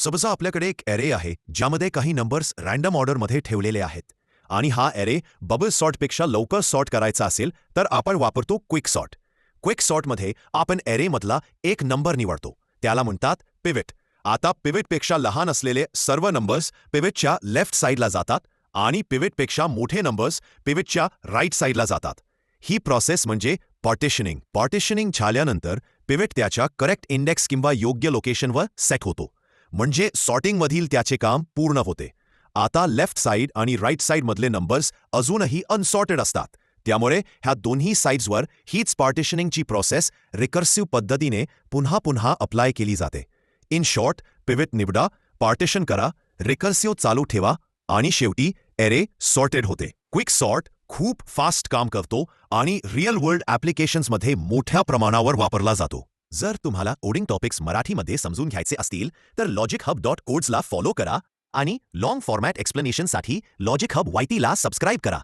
समजा आपल्याकडे एक ॲरे आहे ज्यामध्ये काही नंबर्स रँडम ऑर्डरमध्ये ठेवलेले आहेत. आणि हा ॲरे बबल सॉर्टपेक्षा लवकर सॉर्ट करायचा असेल तर आपण वापरतो क्विक सॉर्ट क्विक सॉर्टमध्ये आपण ॲरेमधला एक नंबर निवडतो. त्याला म्हणतात पिव्हेट आता पिव्हेटपेक्षा लहान असलेले सर्व नंबर्स पिवेटच्या लेफ्ट साईडला जातात आणि पिवेटपेक्षा मोठे नंबर्स पिव्हेटच्या राईट साईडला जातात. ही प्रोसेस म्हणजे पार्टिशनिंग पार्टिशनिंग झाल्यानंतर पिवेट त्याच्या करेक्ट इंडेक्स किंवा योग्य लोकेशनवर सेट होतो. म्हणजे सॉर्टिंगमधील त्याचे काम पूर्ण होते. आता लेफ्ट साईड आणि राईट साईडमधले नंबर्स अजूनही अनसॉर्टेड असतात. त्यामुळे ह्या दोन्ही साईड्सवर हीच पार्टिशनिंगची प्रोसेस रिकर्सिव्ह पद्धतीने पुन्हा पुन्हा अप्लाय केली जाते. इन शॉर्ट पिविट निवडा पार्टिशन करा रिकर्सिव्ह चालू ठेवा आणि शेवटी एरे सॉर्टेड होते. क्विक सॉर्ट खूप फास्ट काम करतो आणि रिअल वर्ल्ड ॲप्लिकेशन्समध्ये मोठ्या प्रमाणावर वापरला जातो. जर तुम्हाला कोडिंग टॉपिक्स मराठीमध्ये समजून घ्यायचे असतील तर लॉजिक हब डॉट कोड्सला फॉलो करा आणि लॉंग फॉर्मॅट एक्सप्लेनेशनसाठी लॉजिक हब वायटीला सबस्क्राईब करा.